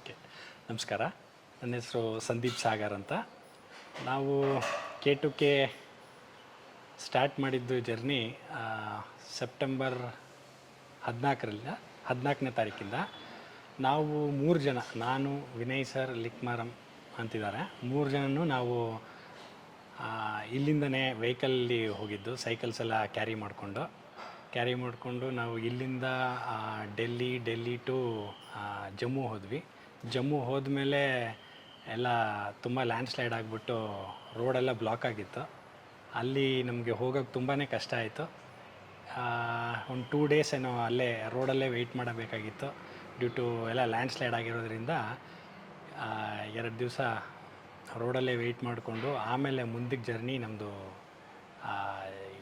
Okay. ನಮಸ್ಕಾರ. ನನ್ನ ಹೆಸರು ಸಂದೀಪ್ ಸಾಗರ್ ಅಂತ. ನಾವು ಕೆ ಟು ಕೆ ಸ್ಟಾರ್ಟ್ ಮಾಡಿದ್ದು ಜರ್ನಿ ಸೆಪ್ಟೆಂಬರ್ ಹದಿನಾಲ್ಕರಿಂದ, ಹದಿನಾಲ್ಕನೇ ತಾರೀಕಿಂದ. ನಾವು ಮೂರು ಜನ, ನಾನು, ವಿನಯ್ ಸರ್, ಲಿಕ್ಮಾರಂ ಅಂತಿದ್ದಾರೆ. ಮೂರು ಜನನೂ ನಾವು ಇಲ್ಲಿಂದನೇ ವೆಹಿಕಲ್ಲಿ ಹೋಗಿದ್ದು ಸೈಕಲ್ಸ್ ಎಲ್ಲ ಕ್ಯಾರಿ ಮಾಡಿಕೊಂಡು. ಕ್ಯಾರಿ ಮಾಡಿಕೊಂಡು ನಾವು ಇಲ್ಲಿಂದ ಡೆಲ್ಲಿ ಡೆಲ್ಲಿ ಟು ಜಮ್ಮು ಹೋದ್ವಿ. ಜಮ್ಮು ಹೋದ್ಮೇಲೆ ಎಲ್ಲ ತುಂಬ ಲ್ಯಾಂಡ್ ಸ್ಲೈಡ್ ಆಗಿಬಿಟ್ಟು ರೋಡೆಲ್ಲ ಬ್ಲಾಕ್ ಆಗಿತ್ತು. ಅಲ್ಲಿ ನಮಗೆ ಹೋಗೋಕ್ಕೆ ತುಂಬಾ ಕಷ್ಟ ಆಯಿತು. ಒಂದು ಟೂ ಡೇಸ್ ಏನೋ ಅಲ್ಲೇ ರೋಡಲ್ಲೇ ವೆಯ್ಟ್ ಮಾಡಬೇಕಾಗಿತ್ತು. ಡ್ಯೂ ಟು ಎಲ್ಲ ಲ್ಯಾಂಡ್ ಸ್ಲೈಡ್ ಆಗಿರೋದ್ರಿಂದ ಎರಡು ದಿವಸ ರೋಡಲ್ಲೇ ವೆಯ್ಟ್ ಮಾಡಿಕೊಂಡು ಆಮೇಲೆ ಮುಂದಕ್ಕೆ ಜರ್ನಿ ನಮ್ಮದು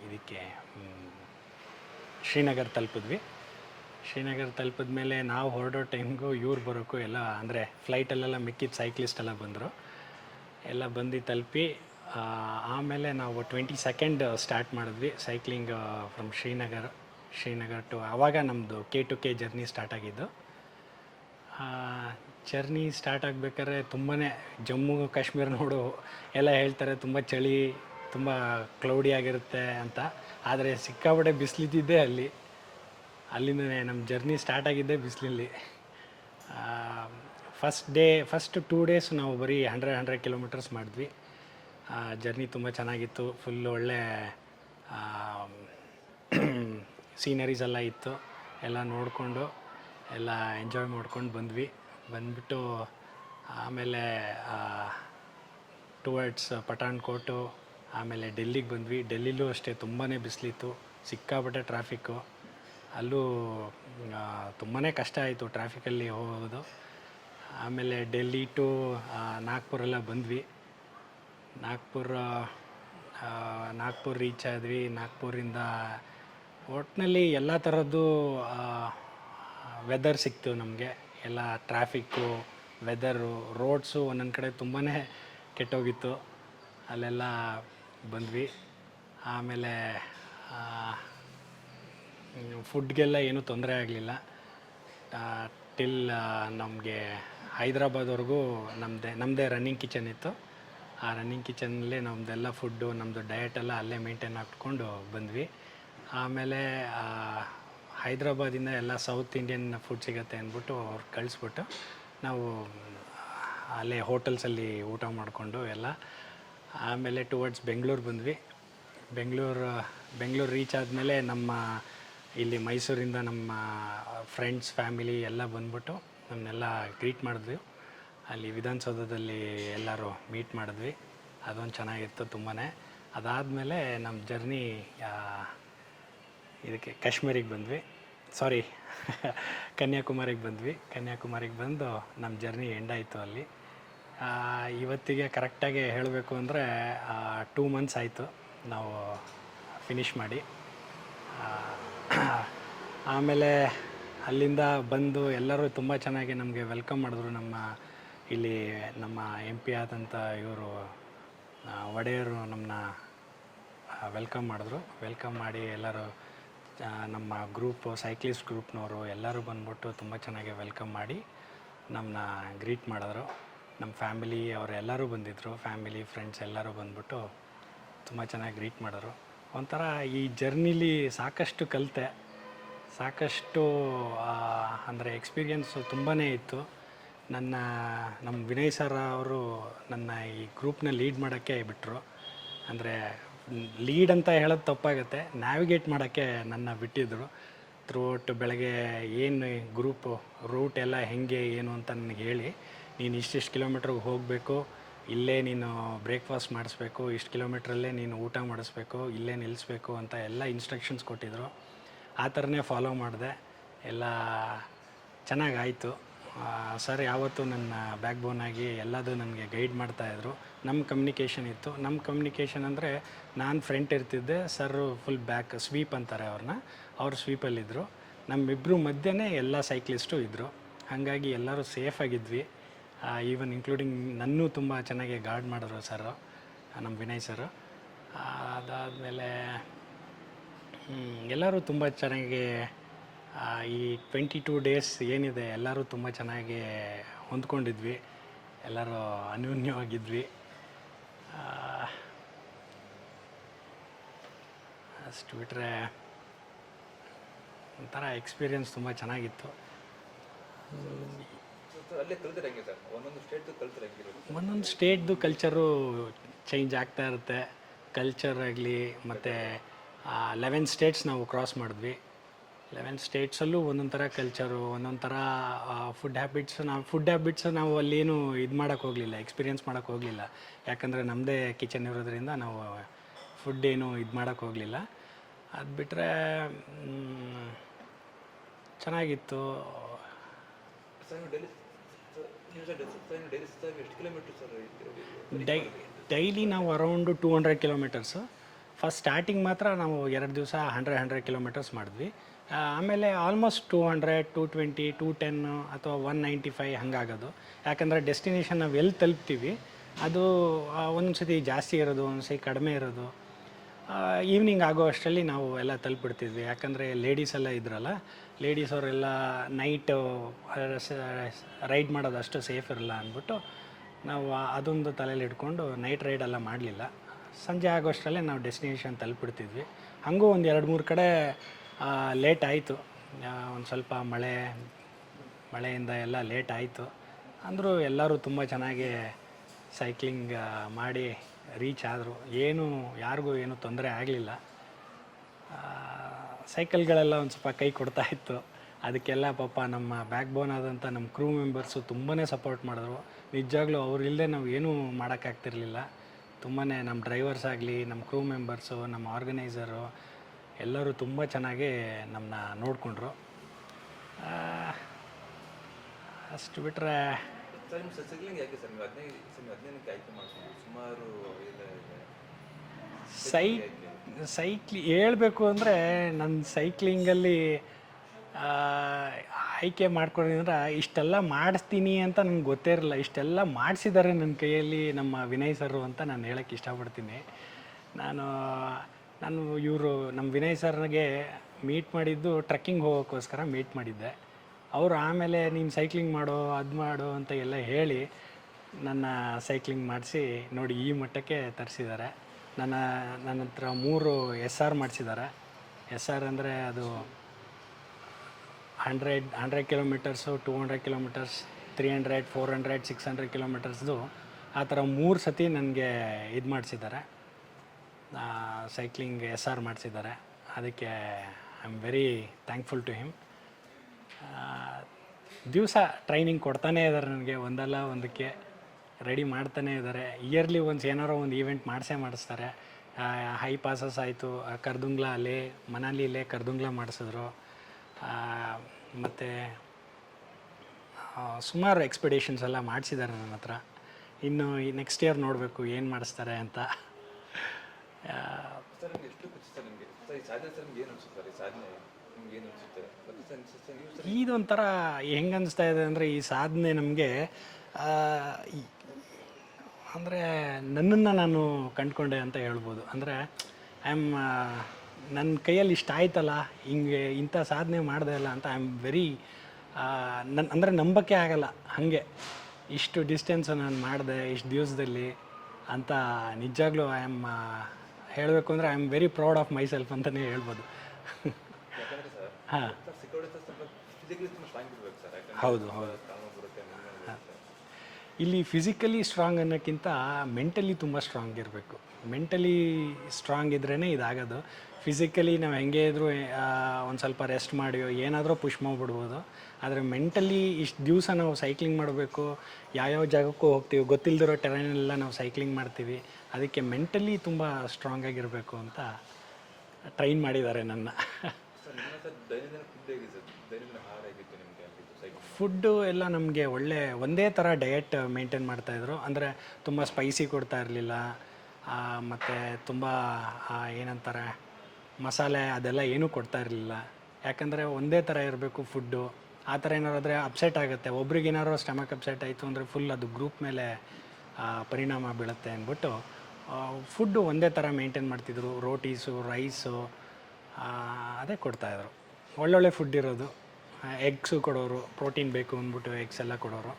ಇದಕ್ಕೆ ಶ್ರೀನಗರ್ ತಲುಪಿದ್ವಿ. ಶ್ರೀನಗರ್ ತಲುಪಿದ ಮೇಲೆ ನಾವು ಹೊರಡೋ ಟೈಮ್ಗೂ ಇವ್ರು ಬರೋಕ್ಕೂ ಎಲ್ಲ, ಅಂದರೆ ಫ್ಲೈಟಲ್ಲೆಲ್ಲ ಮಿಕ್ಕಿದ ಸೈಕ್ಲಿಸ್ಟ್ ಎಲ್ಲ ಬಂದರು. ಎಲ್ಲ ಬಂದು ತಲುಪಿ ಆಮೇಲೆ ನಾವು ಟ್ವೆಂಟಿ ಸೆಕೆಂಡ್ ಸ್ಟಾರ್ಟ್ ಮಾಡಿದ್ವಿ cycling from Srinagar Srinagar to ಆವಾಗ ನಮ್ಮದು K to K journey start ಆಗಿದ್ದು. ಜರ್ನಿ ಸ್ಟಾರ್ಟ್ ಆಗಬೇಕಾದ್ರೆ ತುಂಬಾ ಜಮ್ಮು, ಕಾಶ್ಮೀರ ನೋಡು, ಎಲ್ಲ ಹೇಳ್ತಾರೆ, ತುಂಬ ಚಳಿ, ತುಂಬ ಕ್ಲೌಡಿ ಆಗಿರುತ್ತೆ ಅಂತ. ಆದರೆ ಸಿಕ್ಕಾಪಟ್ಟೆ ಬಿಸಿಲಿದ್ದಿದ್ದೇ ಅಲ್ಲಿ. ಅಲ್ಲಿಂದನೇ ನಮ್ಮ ಜರ್ನಿ ಸ್ಟಾರ್ಟ್ ಆಗಿದ್ದೆ ಬಿಸಿಲಲ್ಲಿ. First day first two days ನಾವು ಬರೀ ಹಂಡ್ರೆಡ್ ಹಂಡ್ರೆಡ್ ಕಿಲೋಮೀಟರ್ಸ್ ಮಾಡಿದ್ವಿ. ಜರ್ನಿ ತುಂಬ ಚೆನ್ನಾಗಿತ್ತು. ಫುಲ್ ಒಳ್ಳೆ ಸೀನರೀಸ್ ಎಲ್ಲ ಇತ್ತು. ಎಲ್ಲ ನೋಡಿಕೊಂಡು, ಎಲ್ಲ ಎಂಜಾಯ್ ಮಾಡ್ಕೊಂಡು ಬಂದ್ವಿ. ಬಂದ್ಬಿಟ್ಟು ಆಮೇಲೆ ಟುವರ್ಡ್ಸ್ ಪಠಾಣ್ಕೋಟು, ಆಮೇಲೆ ಡೆಲ್ಲಿಗೆ ಬಂದ್ವಿ. ಡೆಲ್ಲಿಲೂ ಅಷ್ಟೇ ತುಂಬಾ ಬಿಸಿಲಿತ್ತು. ಸಿಕ್ಕಾಪಟ್ಟೆ ಟ್ರಾಫಿಕ್ಕು ಅಲ್ಲೂ ತುಂಬಾ ಕಷ್ಟ ಆಯಿತು ಟ್ರಾಫಿಕಲ್ಲಿ ಹೋಗೋದು. ಆಮೇಲೆ ಡೆಲ್ಲಿ ಟು ನಾಗ್ಪುರೆಲ್ಲ ಬಂದ್ವಿ. ನಾಗ್ಪುರ ನಾಗ್ಪುರ್ ರೀಚ್ ಆದ್ವಿ. ನಾಗ್ಪುರಿಂದ ಒಟ್ಟಿನಲ್ಲಿ ಎಲ್ಲ ಥರದ್ದು ವೆದರ್ ಸಿಕ್ತು ನಮಗೆ. ಎಲ್ಲ ಟ್ರಾಫಿಕ್ಕು ವೆದರು ರೋಡ್ಸು ಒಂದೊಂದು ಕಡೆ ತುಂಬಾ ಕೆಟ್ಟೋಗಿತ್ತು. ಅಲ್ಲೆಲ್ಲ ಬಂದ್ವಿ. ಆಮೇಲೆ ಫುಡ್ಗೆಲ್ಲ ಏನೂ ತೊಂದರೆ ಆಗಲಿಲ್ಲ. ಟಿಲ್ ನಮಗೆ ಹೈದ್ರಾಬಾದ್ವರೆಗೂ ನಮ್ಮದೇ ನಮ್ಮದೇ ರನ್ನಿಂಗ್ ಕಿಚನ್ ಇತ್ತು. ಆ ರನ್ನಿಂಗ್ ಕಿಚನ್ನಲ್ಲೇ ನಮ್ಮದೆಲ್ಲ ಫುಡ್ಡು ನಮ್ಮದು ಡಯಟೆಲ್ಲ ಅಲ್ಲೇ ಮೇಂಟೈನ್ ಹಾಕ್ಕೊಂಡು ಬಂದ್ವಿ. ಆಮೇಲೆ ಹೈದ್ರಾಬಾದಿಂದ ಎಲ್ಲ ಸೌತ್ ಇಂಡಿಯನ್ ಫುಡ್ ಸಿಗುತ್ತೆ ಅಂದ್ಬಿಟ್ಟು ಅವ್ರು ಕಳಿಸ್ಬಿಟ್ಟು ನಾವು, ಅಲ್ಲೇ ಹೋಟೆಲ್ಸಲ್ಲಿ ಊಟ ಮಾಡಿಕೊಂಡು ಎಲ್ಲ. ಆಮೇಲೆ ಟುವರ್ಡ್ಸ್ ಬೆಂಗಳೂರು ಬಂದ್ವಿ. ಬೆಂಗಳೂರು ಬೆಂಗಳೂರು ರೀಚ್ ಆದಮೇಲೆ ನಮ್ಮ ಇಲ್ಲಿ ಮೈಸೂರಿಂದ ನಮ್ಮ ಫ್ರೆಂಡ್ಸ್ ಫ್ಯಾಮಿಲಿ ಎಲ್ಲ ಬಂದ್ಬಿಟ್ಟು ನಮ್ಮನ್ನೆಲ್ಲ ಗ್ರೀಟ್ ಮಾಡಿದ್ವಿ. ಅಲ್ಲಿ ವಿಧಾನಸೌಧದಲ್ಲಿ ಎಲ್ಲರೂ ಮೀಟ್ ಮಾಡಿದ್ವಿ. ಅದೊಂದು ಚೆನ್ನಾಗಿತ್ತು ತುಂಬಾ ಅದಾದಮೇಲೆ ನಮ್ಮ ಜರ್ನಿ ಇದಕ್ಕೆ ಕಾಶ್ಮೀರಿಗೆ ಬಂದ್ವಿ. ಸಾರಿ ಕನ್ಯಾಕುಮಾರಿಗೆ ಬಂದ್ವಿ. ಕನ್ಯಾಕುಮಾರಿಗೆ ಬಂದು ನಮ್ಮ ಜರ್ನಿ ಎಂಡ್ ಆಯಿತು ಅಲ್ಲಿ. ಇವತ್ತಿಗೆ ಕರೆಕ್ಟಾಗಿ ಹೇಳಬೇಕು ಅಂದರೆ ಟೂ ಮಂತ್ಸ್ ಆಯಿತು ನಾವು ಫಿನಿಷ್ ಮಾಡಿ. ಆಮೇಲೆ ಅಲ್ಲಿಂದ ಬಂದು ಎಲ್ಲರೂ ತುಂಬ ಚೆನ್ನಾಗಿ ನಮಗೆ ವೆಲ್ಕಮ್ ಮಾಡಿದ್ರು ನಮ್ಮ ಇಲ್ಲಿ ನಮ್ಮ ಎಂ ಪಿ ಆದಂಥ ಇವರು ಒಡೆಯರು ನಮ್ಮನ್ನ ವೆಲ್ಕಮ್ ಮಾಡಿದ್ರು. ವೆಲ್ಕಮ್ ಮಾಡಿ ಎಲ್ಲರೂ ನಮ್ಮ ಗ್ರೂಪು ಸೈಕ್ಲಿಸ್ಟ್ ಗ್ರೂಪ್ನವರು ಎಲ್ಲರೂ ಬಂದ್ಬಿಟ್ಟು ತುಂಬ ಚೆನ್ನಾಗಿ ವೆಲ್ಕಮ್ ಮಾಡಿ ನಮ್ಮನ್ನ ಗ್ರೀಟ್ ಮಾಡಿದ್ರು. ನಮ್ಮ ಫ್ಯಾಮಿಲಿ ಅವರೆಲ್ಲರೂ ಬಂದಿದ್ದರು ಫ್ಯಾಮಿಲಿ ಫ್ರೆಂಡ್ಸ್ ಎಲ್ಲರೂ ಬಂದ್ಬಿಟ್ಟು ತುಂಬ ಚೆನ್ನಾಗಿ ಗ್ರೀಟ್ ಮಾಡಿದ್ರು. ಒಂಥರ ಈ ಜರ್ನಿಲಿ ಸಾಕಷ್ಟು ಕಲಿತೆ. ಸಾಕಷ್ಟು ಅಂದರೆ ಎಕ್ಸ್ಪೀರಿಯನ್ಸು ತುಂಬಾ ಇತ್ತು. ನನ್ನ ನಮ್ಮ ವಿನಯ್ ಸರ್ ಅವರು ನನ್ನ ಈ ಗ್ರೂಪ್ನ ಲೀಡ್ ಮಾಡೋಕ್ಕೆ ಬಿಟ್ಟರು ಅಂದರೆ ಲೀಡ್ ಅಂತ ಹೇಳೋದು ತಪ್ಪಾಗುತ್ತೆ. ನ್ಯಾವಿಗೇಟ್ ಮಾಡೋಕ್ಕೆ ನನ್ನ ಬಿಟ್ಟಿದ್ದರು ಥ್ರೂಔಟ್ ಬೆಳಗ್ಗೆ ಏನು ಗ್ರೂಪು ರೂಟ್ ಎಲ್ಲ ಹೆಂಗೆ, ಏನು ಅಂತ ನನಗೆ ಹೇಳಿ, ನೀನು ಇಷ್ಟಿಷ್ಟು ಕಿಲೋಮೀಟ್ರಿಗೆ ಹೋಗಬೇಕು, ಇಲ್ಲೇ ನೀನು ಬ್ರೇಕ್ಫಾಸ್ಟ್ ಮಾಡಿಸ್ಬೇಕು, ಇಷ್ಟು ಕಿಲೋಮೀಟ್ರಲ್ಲೇ ನೀನು ಊಟ ಮಾಡಿಸ್ಬೇಕು, ಇಲ್ಲೇ ನಿಲ್ಲಿಸ್ಬೇಕು ಅಂತ ಎಲ್ಲ ಇನ್ಸ್ಟ್ರಕ್ಷನ್ಸ್ ಕೊಟ್ಟಿದ್ದರು ಆ ಥರನೇ ಫಾಲೋ ಮಾಡಿದೆ. ಎಲ್ಲ ಚೆನ್ನಾಗಾಯಿತು. ಸರ್, ಯಾವತ್ತೂ ನನ್ನ ಬ್ಯಾಕ್ ಆಗಿ ಎಲ್ಲದೂ ನನಗೆ ಗೈಡ್ ಮಾಡ್ತಾಯಿದ್ರು ನಮ್ಮ ಕಮ್ಯುನಿಕೇಷನ್ ಇತ್ತು. ನಮ್ಮ ಕಮ್ಯುನಿಕೇಷನ್ ಅಂದರೆ ನಾನು ಫ್ರಂಟ್ ಇರ್ತಿದ್ದೆ ಸರ್ ಫುಲ್ ಬ್ಯಾಕ್ ಸ್ವೀಪ್ ಅಂತಾರೆ ಅವ್ರನ್ನ ಅವ್ರು ಸ್ವೀಪಲ್ಲಿದ್ದರು ನಮ್ಮಿಬ್ಬರು ಮಧ್ಯನೇ ಎಲ್ಲ ಸೈಕ್ಲಿಸ್ಟು ಇದ್ದರು ಹಾಗಾಗಿ ಎಲ್ಲರೂ ಸೇಫಾಗಿದ್ವಿ ಈವನ್ ಇನ್ಕ್ಲೂಡಿಂಗ್ ನನ್ನೂ ತುಂಬ ಚೆನ್ನಾಗಿ ಗಾರ್ಡ್ ಮಾಡಿದ್ರು ಸರ್ ನಮ್ಮ ವಿನಯ್ ಸರ್ ಅದಾದಮೇಲೆ ಎಲ್ಲರೂ ತುಂಬ ಚೆನ್ನಾಗಿ ಈ ಟ್ವೆಂಟಿ ಟೂ ಡೇಸ್ ಏನಿದೆ ಎಲ್ಲರೂ ತುಂಬ ಚೆನ್ನಾಗಿ ಹೊಂದ್ಕೊಂಡಿದ್ವಿ. ಎಲ್ಲರೂ ಅನ್ಯೋನ್ಯವಾಗಿದ್ವಿ. ಅಷ್ಟು ಬಿಟ್ಟರೆ ಒಂಥರ ಎಕ್ಸ್ಪೀರಿಯನ್ಸ್ ತುಂಬ ಚೆನ್ನಾಗಿತ್ತು. ಒಂದೊಂದು ಸ್ಟೇಟ್ದು ಕಲ್ಚರು ಚೇಂಜ್ ಆಗ್ತಾ ಇರುತ್ತೆ. ಕಲ್ಚರ್ ಆಗಲಿ ಮತ್ತು ಲೆವೆನ್ ಸ್ಟೇಟ್ಸ್ ನಾವು ಕ್ರಾಸ್ ಮಾಡಿದ್ವಿ. ಲೆವೆನ್ ಸ್ಟೇಟ್ಸಲ್ಲೂ ಒಂದೊಂದು ಥರ ಕಲ್ಚರು ಒಂದೊಂದು ಥರ ಫುಡ್ ಹ್ಯಾಬಿಟ್ಸ್ ನಾವು ಫುಡ್ ಹ್ಯಾಬಿಟ್ಸ್ ನಾವು ಅಲ್ಲೇನು ಇದು ಮಾಡೋಕ್ಕೆ ಹೋಗಲಿಲ್ಲ ಎಕ್ಸ್ಪೀರಿಯೆನ್ಸ್ ಮಾಡೋಕ್ಕೆ ಹೋಗಲಿಲ್ಲ. ಯಾಕಂದರೆ ನಮ್ಮದೇ ಕಿಚನ್ ಇರೋದ್ರಿಂದ ನಾವು ಫುಡ್ ಏನು ಇದು ಮಾಡೋಕ್ಕೆ ಹೋಗಲಿಲ್ಲ. ಅದು ಬಿಟ್ಟರೆ ಚೆನ್ನಾಗಿತ್ತು. ಡೈ ಡೈಲಿ ನಾವು around two hundred kilometres first starting ಮಾತ್ರ ನಾವು ಎರಡು ದಿವಸ ಹಂಡ್ರೆಡ್ ಹಂಡ್ರೆಡ್ ಕಿಲೋಮೀಟರ್ಸ್ ಮಾಡಿದ್ವಿ. ಆಮೇಲೆ almost two hundred two twenty two ten ಅಥವಾ ಒನ್ ನೈಂಟಿ ಫೈ ಹಂಗಾಗೋದು. ಯಾಕಂದರೆ ಡೆಸ್ಟಿನೇಷನ್ ನಾವು ಎಲ್ಲಿ ತಲುಪ್ತೀವಿ, ಅದು ಒಂದೊಂದು ಸತಿ ಜಾಸ್ತಿ ಇರೋದು ಒಂದು ಸತಿ ಕಡಿಮೆ ಇರೋದು. ಈವ್ನಿಂಗ್ ಆಗೋ ಅಷ್ಟರಲ್ಲಿ ನಾವು ಎಲ್ಲ ತಲುಪಿಡ್ತಿದ್ವಿ ಯಾಕಂದರೆ ಲೇಡೀಸ್ ಎಲ್ಲ ಇದ್ರಲ್ಲ ಲೇಡೀಸ್ ಅವರೆಲ್ಲ ನೈಟು ರೈಡ್ ಮಾಡೋದು ಅಷ್ಟು ಸೇಫ್ ಇರಲ್ಲ ಅಂದ್ಬಿಟ್ಟು ನಾವು ಅದೊಂದು ತಲೆಯಲ್ಲಿ ಇಟ್ಕೊಂಡು ನೈಟ್ ರೈಡೆಲ್ಲ ಮಾಡಲಿಲ್ಲ. ಸಂಜೆ ಆಗೋಷ್ಟರಲ್ಲೇ ನಾವು ಡೆಸ್ಟಿನೇಷನ್ ತಲುಪಿಡ್ತಿದ್ವಿ. ಹಾಗೂ ಒಂದು ಎರಡು ಮೂರು ಕಡೆ ಲೇಟ್ ಆಯಿತು. ಒಂದು ಸ್ವಲ್ಪ ಮಳೆ, ಮಳೆಯಿಂದ ಎಲ್ಲ ಲೇಟ್ ಆಯಿತು. ಅಂದರೂ ಎಲ್ಲರೂ ತುಂಬ ಚೆನ್ನಾಗಿ ಸೈಕ್ಲಿಂಗ್ ಮಾಡಿ ರೀಚ್ ಆದರು. ಏನು, ಯಾರಿಗೂ ಏನು ತೊಂದರೆ ಆಗಲಿಲ್ಲ. ಸೈಕಲ್ಗಳೆಲ್ಲ ಒಂದು ಸ್ವಲ್ಪ ಕೈ ಕೊಡ್ತಾ ಇತ್ತು. ಅದಕ್ಕೆಲ್ಲ ಪಾಪ ನಮ್ಮ ಬ್ಯಾಕ್ ಬೋನ್ ಆದಂಥ ನಮ್ಮ ಕ್ರೂ ಮೆಂಬರ್ಸು ತುಂಬಾ ಸಪೋರ್ಟ್ ಮಾಡಿದ್ರು. ನಿಜವಾಗ್ಲೂ ಅವ್ರು ಇಲ್ಲದೆ ನಾವು ಏನೂ ಮಾಡೋಕ್ಕಾಗ್ತಿರ್ಲಿಲ್ಲ ತುಂಬಾ ನಮ್ಮ ಡ್ರೈವರ್ಸ್ ಆಗಲಿ ನಮ್ಮ ಕ್ರೂ ಮೆಂಬರ್ಸು ನಮ್ಮ ಆರ್ಗನೈಸರು ಎಲ್ಲರೂ ತುಂಬ ಚೆನ್ನಾಗಿ ನಮ್ಮನ್ನ ನೋಡಿಕೊಂಡ್ರು. ಅಷ್ಟು ಬಿಟ್ಟರೆ ಸರ್ ನಿಮ್ಮ ಸೈಕ್ಲಿಂಗ್ ಯಾಕೆ ಸರ್? ನೀವು ಹದಿನೈದು ಸರ್ ನೀವು ಹದಿನೈದಕ್ಕೆ ಆಯ್ಕೆ ಮಾಡ್ಕೊಂಡು ಸುಮಾರು ಸೈ ಸೈಕ್ಲಿ ಹೇಳಬೇಕು ಅಂದರೆ ನನ್ನ ಸೈಕ್ಲಿಂಗಲ್ಲಿ ಆಯ್ಕೆ ಮಾಡ್ಕೊಂಡಿದ್ರೆ ಇಷ್ಟೆಲ್ಲ ಮಾಡಿಸ್ತೀನಿ ಅಂತ ನನಗೆ ಗೊತ್ತೇ ಇರಲಿಲ್ಲ ಇಷ್ಟೆಲ್ಲ ಮಾಡಿಸಿದ್ದಾರೆ ನನ್ನ ಕೈಯಲ್ಲಿ ನಮ್ಮ ವಿನಯ್ ಸರು ಅಂತ ನಾನು ಹೇಳೋಕ್ಕೆ ಇಷ್ಟಪಡ್ತೀನಿ. ನಾನು ನಾನು ಇವರು, ನಮ್ಮ ವಿನಯ್ ಸರ್ಗೆ ಮೀಟ್ ಮಾಡಿದ್ದು ಟ್ರೆಕ್ಕಿಂಗ್ ಹೋಗೋಕ್ಕೋಸ್ಕರ ಮೀಟ್ ಮಾಡಿದ್ದೆ. ಅವರು ಆಮೇಲೆ ನೀನು ಸೈಕ್ಲಿಂಗ್ ಮಾಡೋ, ಅದು ಮಾಡು ಅಂತ ಎಲ್ಲ ಹೇಳಿ ನನ್ನ ಸೈಕ್ಲಿಂಗ್ ಮಾಡಿಸಿ ನೋಡಿ ಈ ಮಟ್ಟಕ್ಕೆ ತರಿಸಿದ್ದಾರೆ. ನನ್ನ ನನ್ನ ಹತ್ರ ಮೂರು ಎಸ್ ಆರ್ ಮಾಡಿಸಿದ್ದಾರೆ. ಎಸ್ ಆರ್ ಅಂದರೆ ಅದು hundred hundred kilometres, two hundred kilometres, three hundred, four hundred, six hundred ಕಿಲೋಮೀಟರ್ಸ್ದು ಆ ಥರ ಮೂರು ಸತಿ ನನಗೆ ಇದು ಮಾಡಿಸಿದ್ದಾರೆ. ಸೈಕ್ಲಿಂಗ್ ಎಸ್ ಆರ್ ಮಾಡಿಸಿದ್ದಾರೆ. ಅದಕ್ಕೆ I am very thankful to him ದಿವಸ ಟ್ರೈನಿಂಗ್ ಕೊಡ್ತಾನೇ ಇದ್ದಾರೆ ನನಗೆ, ಒಂದಲ್ಲ ಒಂದಕ್ಕೆ ರೆಡಿ ಮಾಡ್ತಾನೇ ಇದ್ದಾರೆ. ಇಯರ್ಲಿ ಒನ್ಸ್ ಏನಾರೋ ಒಂದು ಈವೆಂಟ್ ಮಾಡಿಸೇ ಮಾಡಿಸ್ತಾರೆ. ಹೈ ಪಾಸಸ್ ಆಯಿತು. ಕರ್ದುಂಗ್ಲಾ ಅಲ್ಲಿ ಮನಾಲಿಲೇ ಕರ್ದುಂಗ್ಲಾ ಮಾಡಿಸಿದ್ರು. ಮತ್ತು ಸುಮಾರು ಎಕ್ಸ್ಪೆಡಿಷನ್ಸ್ ಎಲ್ಲ ಮಾಡಿಸಿದ್ದಾರೆ ನನ್ನ ಹತ್ರ. ಇನ್ನು ಈ ನೆಕ್ಸ್ಟ್ ಇಯರ್ ನೋಡಬೇಕು ಏನು ಮಾಡಿಸ್ತಾರೆ ಅಂತ. ಇದೊಂಥರ ಹೆಂಗೆ ಅನಿಸ್ತಾ ಇದೆ ಅಂದರೆ ಈ ಸಾಧನೆ ನಮಗೆ ಅಂದರೆ ನನ್ನನ್ನು ನಾನು ಕಂಡುಕೊಂಡೆ ಅಂತ ಹೇಳ್ಬೋದು. ಅಂದರೆ ಐ ಆಮ್ ನನ್ನ ಕೈಯಲ್ಲಿ ಇಷ್ಟ ಆಯ್ತಲ್ಲ ಹಿಂಗೆ ಇಂಥ ಸಾಧನೆ ಮಾಡಿದೆ ಅಲ್ಲ ಅಂತ ಐ ಆಮ್ ವೆರಿ ನನ್ನ ಅಂದರೆ ನಂಬಕ್ಕೆ ಆಗಲ್ಲ ಹಾಗೆ. ಇಷ್ಟು ಡಿಸ್ಟೆನ್ಸ್ ನಾನು ಮಾಡಿದೆ ಇಷ್ಟು ದಿವಸದಲ್ಲಿ ಅಂತ ನಿಜಾಗ್ಲೂ ಐ ಆಮ್ ಹೇಳಬೇಕು ಅಂದರೆ I am very proud of myself ಅಂತಲೇ ಹೇಳ್ಬೋದು ಹಾಂ. ಹೌದು ಸಿಕ್ಕೋಡೆ ಸರ್ ಸ್ವಲ್ಪ ಫಿಸಿಕಲಿ ತುಂಬ ಸ್ಟ್ರಾಂಗ್ ಇರಬೇಕು ಸರ್ ಯಾಕಂದ್ರೆ ಹೌದು ಹೌದು ಕಾಮ ಬರುತ್ತೆ ಮುಂದೆ ಬರುತ್ತೆ ಇಲ್ಲಿ ಫಿಸಿಕಲಿ ಸ್ಟ್ರಾಂಗ್ ಅನ್ನೋಕ್ಕಿಂತ ಮೆಂಟಲಿ ತುಂಬ ಸ್ಟ್ರಾಂಗ್ ಇರಬೇಕು. ಮೆಂಟಲಿ ಸ್ಟ್ರಾಂಗ್ ಇದ್ರೇ ಇದಾಗೋದು. ಫಿಸಿಕಲಿ ನಾವು ಹೆಂಗೆ ಇದ್ರೂ ಒಂದು ಸ್ವಲ್ಪ ರೆಸ್ಟ್ ಮಾಡಿ ಏನಾದರೂ ಪುಷ್ ಮಾಡಿಬಿಡ್ಬೋದು. ಆದರೆ ಮೆಂಟಲಿ ಇಷ್ಟು ದಿವಸ ನಾವು ಸೈಕ್ಲಿಂಗ್ ಮಾಡಬೇಕು, ಯಾವ್ಯಾವ ಜಾಗಕ್ಕೂ ಹೋಗ್ತೀವಿ ಗೊತ್ತಿಲ್ಲದಿರೋ ಟೆರೈನೆಲ್ಲ ನಾವು ಸೈಕ್ಲಿಂಗ್ ಮಾಡ್ತೀವಿ. ಅದಕ್ಕೆ ಮೆಂಟಲಿ ತುಂಬ ಸ್ಟ್ರಾಂಗ್ ಆಗಿರಬೇಕು ಅಂತ ಟ್ರೈನ್ ಮಾಡಿದ್ದಾರೆ ನನ್ನ ಸರ್ ನಿಮ್ಮ ಸರ್ ದೈನಂದಿನ ಫುಡ್ ಹೇಗಿದೆ ಸರ್ ದೈನಂದಿನ ಆಹಾರ ಹೇಗಿತ್ತು ನಿಮಗೆ ಅಲ್ಲಿದ್ದು ಸೈಕ್ಲಿಂಗ್ ಫುಡ್ಡು ಎಲ್ಲ ನಮಗೆ ಒಳ್ಳೆ ಒಂದೇ ಥರ ಡಯಟ್ ಮೇಂಟೈನ್ ಮಾಡ್ತಾಯಿದ್ರು ಅಂದರೆ ತುಂಬ ಸ್ಪೈಸಿ ಕೊಡ್ತಾ ಇರಲಿಲ್ಲ. ಮತ್ತು ತುಂಬ ಏನಂತಾರೆ, ಮಸಾಲೆ ಅದೆಲ್ಲ ಏನೂ ಕೊಡ್ತಾ ಇರಲಿಲ್ಲ. ಯಾಕಂದರೆ ಒಂದೇ ಥರ ಇರಬೇಕು ಫುಡ್ಡು. ಆ ಥರ ಏನಾರಾದರೆ ಅಪ್ಸೆಟ್ ಆಗುತ್ತೆ. ಒಬ್ರಿಗೇನಾದ್ರು ಸ್ಟಮಕ್ ಅಪ್ಸೆಟ್ ಆಯಿತು ಅಂದರೆ ಫುಲ್ ಅದು ಗ್ರೂಪ್ ಮೇಲೆ ಪರಿಣಾಮ ಬೀಳುತ್ತೆ ಅಂದ್ಬಿಟ್ಟು ಫುಡ್ಡು ಒಂದೇ ಥರ ಮೇಂಟೈನ್ ಮಾಡ್ತಿದ್ರು. ರೋಟೀಸು, ರೈಸು ಅದೇ ಕೊಡ್ತಾಯಿದ್ರು ಒಳ್ಳೊಳ್ಳೆ ಫುಡ್ ಇರೋದು. ಎಗ್ಸು ಕೊಡೋರು ಪ್ರೋಟೀನ್ ಬೇಕು ಅಂದ್ಬಿಟ್ಟು ಎಗ್ಸ್ ಎಲ್ಲ ಕೊಡೋರು.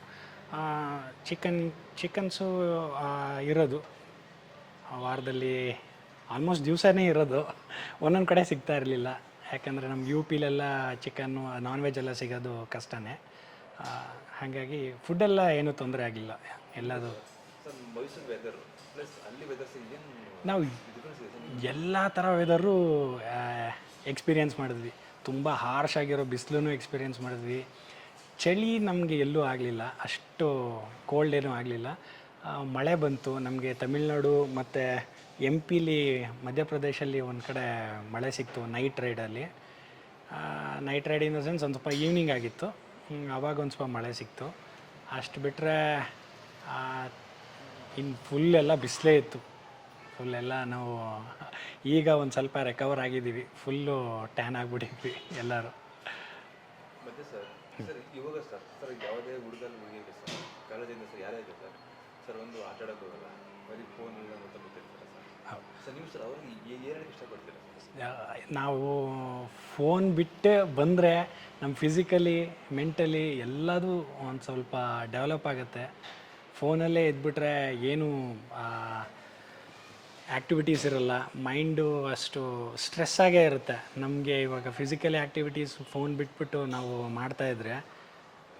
ಚಿಕನ್ ಚಿಕನ್ಸು ಇರೋದು. ವಾರದಲ್ಲಿ ಆಲ್ಮೋಸ್ಟ್ ದಿವಸನೇ ಇರೋದು. ಒಂದೊಂದು ಕಡೆ ಸಿಗ್ತಾ ಇರಲಿಲ್ಲ. ಯಾಕಂದರೆ ನಮ್ಗೆ ಯು ಪಿಲೆಲ್ಲ ಚಿಕನ್ನು ನಾನ್ ವೆಜ್ ಎಲ್ಲ ಸಿಗೋದು ಕಷ್ಟನೇ. ಹಾಗಾಗಿ ಫುಡ್ಡೆಲ್ಲ ಏನೂ ತೊಂದರೆ ಆಗಿಲ್ಲ. ಎಲ್ಲದು. ನಾವು ಎಲ್ಲ ಥರ ವೆದರು ಎಕ್ಸ್ಪೀರಿಯನ್ಸ್ ಮಾಡಿದ್ವಿ. ತುಂಬ ಹಾರ್ಶ್ ಆಗಿರೋ ಬಿಸಿಲೂ ಎಕ್ಸ್ಪೀರಿಯೆನ್ಸ್ ಮಾಡಿದ್ವಿ. ಚಳಿ ನಮಗೆ ಎಲ್ಲೂ ಆಗಲಿಲ್ಲ, ಅಷ್ಟು ಕೋಲ್ಡ್ ಏನೂ ಆಗಲಿಲ್ಲ. ಮಳೆ ಬಂತು, ನಮಗೆ ತಮಿಳ್ನಾಡು ಮತ್ತು ಎಂ ಪಿಲಿ ಮಧ್ಯಪ್ರದೇಶಲ್ಲಿ ಒಂದು ಕಡೆ ಮಳೆ ಸಿಕ್ತು night ರೈಡಲ್ಲಿ night ride in the sense ಒಂದು ಸ್ವಲ್ಪ ಈವ್ನಿಂಗ್ ಆಗಿತ್ತು. ಆವಾಗ ಒಂದು ಸ್ವಲ್ಪ ಮಳೆ ಸಿಕ್ತು. ಅಷ್ಟು ಬಿಟ್ಟರೆ ಇನ್ನು ಫುಲ್ ಎಲ್ಲ ಬಿಸಿಲೇ ಇತ್ತು. ಫುಲ್ ಎಲ್ಲ ನಾವು ಈಗ ಒಂದು ಸ್ವಲ್ಪ ರೆಕವರ್ ಆಗಿದ್ದೀವಿ. ಫುಲ್ಲು ಟ್ಯಾನ್ ಆಗಿಬಿಟ್ಟಿದ್ವಿ ಎಲ್ಲರೂ. ಮತ್ತೆ ಸರ್ ಸರ್ ಇವಾಗ ಸರ್ ಸರ್ ಯಾವುದೇ ಹುಡುಗನ ಹುಡುಗಿಗೆ ಸರ್ ಕಾಲೇಜಿಂದ ಸರ್ ಯಾರೇ ಇದೆ ಸರ್ ಸರ್ ಒಂದು ಆಟ ಹೋಗಲ್ಲ ಬರೀ ಫೋನ್ ಅಂತ ಗೊತ್ತಿರ್ತಾರೆ ಸರ್ ಸರ್ ನೀವು ಸರ್ ಅವ್ರಿಗೆ ಏನು ಹೇಳಕ್ಕೆ ಇಷ್ಟಪಡ್ತೀರಾ ನಾವು ಫೋನ್ ಬಿಟ್ಟೆ ಬಂದರೆ ನಮ್ಮ ಫಿಸಿಕಲಿ ಮೆಂಟಲಿ ಎಲ್ಲದೂ ಒಂದು ಸ್ವಲ್ಪ ಡೆವಲಪ್ ಆಗುತ್ತೆ. ಫೋನಲ್ಲೇ ಇದ್ಬಿಟ್ರೆ ಏನು ಆ್ಯಕ್ಟಿವಿಟೀಸ್ ಇರಲ್ಲ ಮೈಂಡು ಅಷ್ಟು ಸ್ಟ್ರೆಸ್ ಆಗೇ ಇರುತ್ತೆ. ನಮಗೆ ಇವಾಗ ಫಿಸಿಕಲಿ ಆ್ಯಕ್ಟಿವಿಟೀಸ್ ಫೋನ್ ಬಿಟ್ಬಿಟ್ಟು ನಾವು ಮಾಡ್ತಾಯಿದ್ರೆ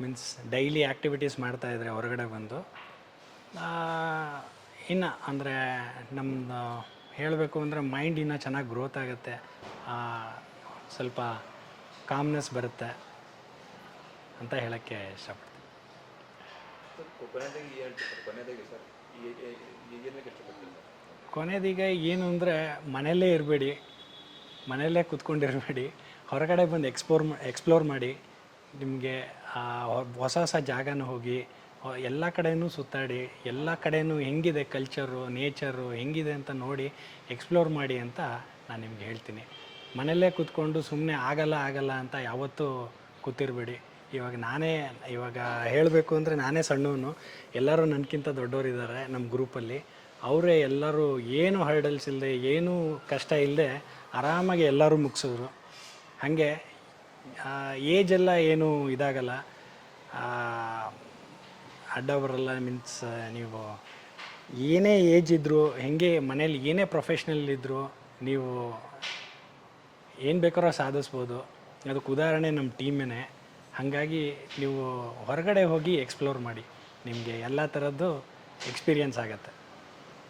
ಮೀನ್ಸ್ ಡೈಲಿ ಆ್ಯಕ್ಟಿವಿಟೀಸ್ ಮಾಡ್ತಾಯಿದ್ರೆ ಹೊರಗಡೆ ಬಂದು ಇನ್ನು ಅಂದರೆ ನಮ್ಮದು ಹೇಳಬೇಕು ಅಂದರೆ ಮೈಂಡ್ ಇನ್ನೂ ಚೆನ್ನಾಗಿ ಗ್ರೋತ್ ಆಗುತ್ತೆ. ಸ್ವಲ್ಪ ಕಾಮ್ನೆಸ್ ಬರುತ್ತೆ ಅಂತ ಹೇಳೋಕ್ಕೆ ಇಷ್ಟಪಡ್ತೀನಿ. ಸರ್ ಕೊನೆಯದೀಗ ಏನು ಅಂದರೆ ಮನೆಯಲ್ಲೇ ಇರಬೇಡಿ, ಮನೆಯಲ್ಲೇ ಕೂತ್ಕೊಂಡಿರಬೇಡಿ, ಹೊರಗಡೆ ಬಂದು ಎಕ್ಸ್ಪ್ಲೋರ್ ಎಕ್ಸ್ಪ್ಲೋರ್ ಮಾಡಿ, ನಿಮಗೆ ಹೊಸ ಹೊಸ ಜಾಗನ ಹೋಗಿ ಎಲ್ಲ ಕಡೆಯೂ ಸುತ್ತಾಡಿ, ಎಲ್ಲ ಕಡೆಯೂ ಹೆಂಗಿದೆ ಕಲ್ಚರು ನೇಚರು ಹೆಂಗಿದೆ ಅಂತ ನೋಡಿ ಎಕ್ಸ್ಪ್ಲೋರ್ ಮಾಡಿ ಅಂತ ನಾನು ನಿಮ್ಗೆ ಹೇಳ್ತೀನಿ. ಮನೆಯಲ್ಲೇ ಕೂತ್ಕೊಂಡು ಸುಮ್ಮನೆ ಆಗಲ್ಲ ಆಗಲ್ಲ ಅಂತ ಯಾವತ್ತೂ ಕೂತಿರಬೇಡಿ. ಇವಾಗ ನಾನೇ, ಇವಾಗ ಹೇಳಬೇಕು ಅಂದರೆ ನಾನೇ ಸಣ್ಣವನು. ಎಲ್ಲರೂ ನನಗಿಂತ ದೊಡ್ಡವರಿದ್ದಾರೆ ನಮ್ಮ ಗ್ರೂಪಲ್ಲಿ ಅವರೇ ಎಲ್ಲರೂ ಏನು ಹರ್ಡಲ್ಸ್ ಇಲ್ಲದೆ ಏನೂ ಕಷ್ಟ ಇಲ್ಲದೆ ಆರಾಮಾಗಿ ಎಲ್ಲರೂ ಮುಗಿಸಿದ್ರು ಹಾಗೆ ಏಜೆಲ್ಲ ಏನು ಇದಾಗಲ್ಲ ಅಡ್ಡ ಬರಲ್ಲ ಮೀನ್ಸ್ ನೀವು ಏನೇ ಏಜ್ ಇದ್ದರೂ ಹೆಂಗೆ ಮನೇಲಿ ಏನೇ ಪ್ರೊಫೆಷ್ನಲ್ ಇದ್ದರೂ ನೀವು ಏನು ಬೇಕಾದ್ರೂ ಸಾಧಿಸ್ಬೋದು. ಅದಕ್ಕೆ ಉದಾಹರಣೆ ನಮ್ಮ ಟೀಮೇನೆ ಹಾಗಾಗಿ ನೀವು ಹೊರಗಡೆ ಹೋಗಿ ಎಕ್ಸ್ಪ್ಲೋರ್ ಮಾಡಿ. ನಿಮಗೆ ಎಲ್ಲ ಥರದ್ದು ಎಕ್ಸ್ಪೀರಿಯನ್ಸ್ ಆಗುತ್ತೆ.